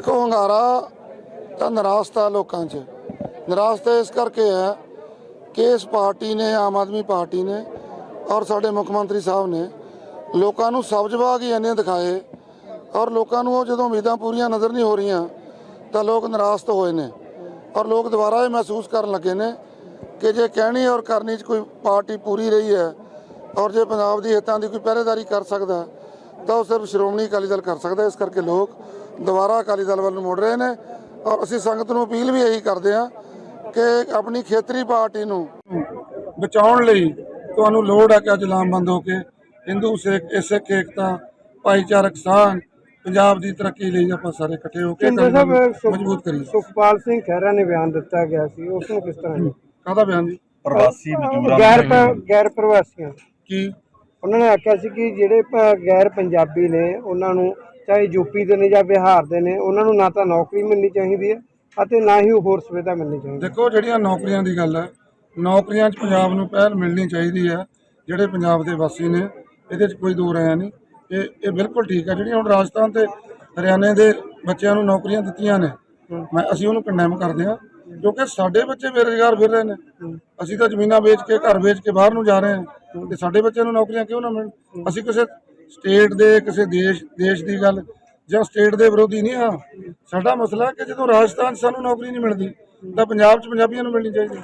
ਦੇਖੋ ਹੰਗਾਰਾ ਤਾਂ ਨਿਰਾਸ਼ਤਾ ਲੋਕਾਂ 'ਚ। ਨਿਰਾਸ਼ਤਾ ਇਸ ਕਰਕੇ ਹੈ ਕਿ ਇਸ ਪਾਰਟੀ ਨੇ, ਆਮ ਆਦਮੀ ਪਾਰਟੀ ਨੇ ਔਰ ਸਾਡੇ ਮੁੱਖ ਮੰਤਰੀ ਸਾਹਿਬ ਨੇ ਲੋਕਾਂ ਨੂੰ ਸਬਜ਼ਬਾਗ ਹੀ ਇੰਨੇ ਦਿਖਾਏ ਔਰ ਲੋਕਾਂ ਨੂੰ ਉਹ ਜਦੋਂ ਉਮੀਦਾਂ ਪੂਰੀਆਂ ਨਜ਼ਰ ਨਹੀਂ ਹੋ ਰਹੀਆਂ ਤਾਂ ਲੋਕ ਨਿਰਾਸ਼ਤ ਹੋਏ ਨੇ ਔਰ ਲੋਕ ਦੁਬਾਰਾ ਇਹ ਮਹਿਸੂਸ ਕਰਨ ਲੱਗੇ ਨੇ ਕਿ ਜੇ ਕਹਿਣੀ ਔਰ ਕਰਨੀ 'ਚ ਕੋਈ ਪਾਰਟੀ ਪੂਰੀ ਰਹੀ ਹੈ ਔਰ ਜੇ ਪੰਜਾਬ ਦੀ ਹਿੱਤਾਂ ਦੀ ਕੋਈ ਪਹਿਰੇਦਾਰੀ ਕਰ ਸਕਦਾ ਤਾਂ ਉਹ ਸਿਰਫ ਸ਼੍ਰੋਮਣੀ ਅਕਾਲੀ ਦਲ ਕਰ ਸਕਦਾ। ਇਸ ਕਰਕੇ ਲੋਕ ਦੁਬਾਰਾ ਅਕਾਲੀ ਦਲ ਵੱਲ ਨੂੰ ਮੁੜ ਰਹੇ ਨੇ ਔਰ ਅਸੀਂ ਸੰਗਤ ਨੂੰ ਅਪੀਲ ਵੀ ਇਹੀ ਕਰਦੇ ਹਾਂ ਕਿ ਆਪਣੀ ਖੇਤਰੀ ਪਾਰਟੀ ਨੂੰ ਬਚਾਉਣ ਲਈ ਤੁਹਾਨੂੰ ਲੋੜ ਹੈ ਕਿ ਅੱਜ ਲਾਮਬੰਦ ਹੋ ਕੇ ਹਿੰਦੂ ਸਿੱਖ ਇਹ ਸਿੱਖ ਏਕਤਾ ਭਾਈਚਾਰਕ ਸਾਂਝ ਪੰਜਾਬ ਦੀ ਤਰੱਕੀ ਲਈ ਆਪਾਂ ਸਾਰੇ ਇਕੱਠੇ ਹੋ ਕੇ ਮਜ਼ਬੂਤ ਕਰੀਏ। ਸੁਖਪਾਲ ਸਿੰਘ ਖਹਿਰਾ ਨੇ ਬਿਆਨ ਦਿੱਤਾ ਗਿਆ ਸੀ ਉਸ ਨੂੰ ਕਿਸ ਤਰ੍ਹਾਂ ਕਾਹਦਾ ਬਿਆਨ ਜੀ? ਪ੍ਰਵਾਸੀ ਮਜ਼ਦੂਰਾਂ ਗੈਰ ਗੈਰ ਪ੍ਰਵਾਸੀਆਂ ਕੀ? ਉਹਨਾਂ ਨੇ ਆਖਿਆ ਸੀ ਕਿ ਜਿਹੜੇ ਗੈਰ ਪੰਜਾਬੀ ਨੇ ਉਹਨਾਂ ਨੂੰ ਚਾਹੇ ਯੂਪੀ ਦੇ ਨੇ ਜਾਂ ਬਿਹਾਰ ਦੇ ਨੇ, ਉਹਨਾਂ ਨੂੰ ਨਾ ਤਾਂ ਨੌਕਰੀ ਮਿਲਣੀ ਚਾਹੀਦੀ ਹੈ ਅਤੇ ਨਾ ਹੀ ਹੋਰ ਸੁਵਿਧਾ ਮਿਲਣੀ ਚਾਹੀਦੀ ਹੈ। ਦੇਖੋ, ਜਿਹੜੀਆਂ ਨੌਕਰੀਆਂ ਦੀ ਗੱਲ ਹੈ, ਨੌਕਰੀਆਂ 'ਚ ਪੰਜਾਬ ਨੂੰ ਪਹਿਲ ਮਿਲਣੀ ਚਾਹੀਦੀ ਹੈ, ਜਿਹੜੇ ਪੰਜਾਬ ਦੇ ਵਾਸੀ ਨੇ, ਇਹਦੇ 'ਚ ਕੋਈ ਦੋ ਰਾਇ ਨਹੀਂ। ਇਹ ਇਹ ਬਿਲਕੁਲ ਠੀਕ ਹੈ, ਜਿਹੜੀਆਂ ਹੁਣ ਰਾਜਸਥਾਨ ਤੇ ਹਰਿਆਣੇ ਦੇ ਬੱਚਿਆਂ ਨੂੰ ਨੌਕਰੀਆਂ ਦਿੱਤੀਆਂ ਨੇ, ਮੈਂ, ਅਸੀਂ ਉਹਨੂੰ ਕੰਡੈਮ ਕਰਦੇ ਹਾਂ, ਕਿਉਂਕਿ ਸਾਡੇ ਬੱਚੇ ਬੇਰੁਜ਼ਗਾਰ ਫਿਰ ਰਹੇ ਨੇ। ਅਸੀਂ ਤਾਂ ਜ਼ਮੀਨਾਂ ਵੇਚ ਕੇ, ਘਰ ਵੇਚ ਕੇ ਬਾਹਰ ਨੂੰ ਜਾ ਰਹੇ ਹਾਂ, ਤੇ ਸਾਡੇ ਬੱਚਿਆਂ ਨੂੰ ਨੌਕਰੀਆਂ ਕਿਉਂ ਨਾ ਮਿਲਣ? ਅਸੀਂ ਕਿਸੇ ਸਟੇਟ ਦੇ ਕਿਸੇ ਦੇਸ਼ ਦੇਸ਼ ਦੀ ਗੱਲ ਜਾਂ ਸਟੇਟ ਦੇ ਵਿਰੋਧੀ ਨਹੀਂ ਹਾਂ ਸਾਡਾ ਮਸਲਾ ਕਿ ਜਦੋਂ ਰਾਜਸਥਾਨ 'ਚ ਸਾਨੂੰ ਨੌਕਰੀ ਨਹੀਂ ਮਿਲਦੀ, ਤਾਂ ਪੰਜਾਬ 'ਚ ਪੰਜਾਬੀਆਂ ਨੂੰ ਮਿਲਣੀ ਚਾਹੀਦੀ।